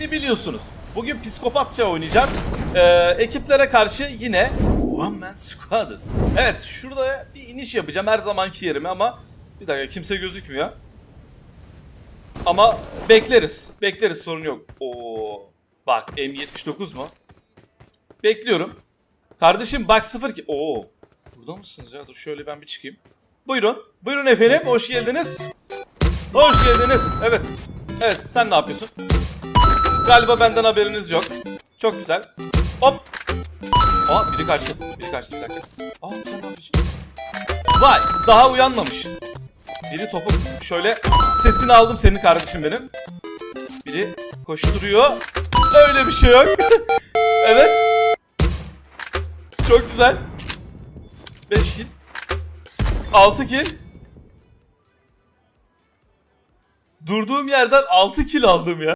biliyorsunuz. Bugün psikopatça oynayacağız. Ee, ekiplere karşı yine One Man Squad'ız. Evet şurada bir iniş yapacağım her zamanki yerime ama bir dakika kimse gözükmüyor. Ama bekleriz. Bekleriz sorun yok. Oo. Bak M79 mu? Bekliyorum. Kardeşim bak sıfır ki. Oo. Burada mısınız ya? Dur şöyle ben bir çıkayım. Buyurun. Buyurun efendim. Hoş geldiniz. Hoş geldiniz. Evet. Evet sen ne yapıyorsun? Galiba benden haberiniz yok. Çok güzel. Hop. Aa biri kaçtı. Biri kaçtı bir dakika. Aa sen ne yapıyorsun? Vay daha uyanmamış. Biri topu şöyle sesini aldım senin kardeşim benim. Biri koşturuyor. Öyle bir şey yok. evet. Çok güzel. 5 kill. 6 kill. Durduğum yerden 6 kill aldım ya.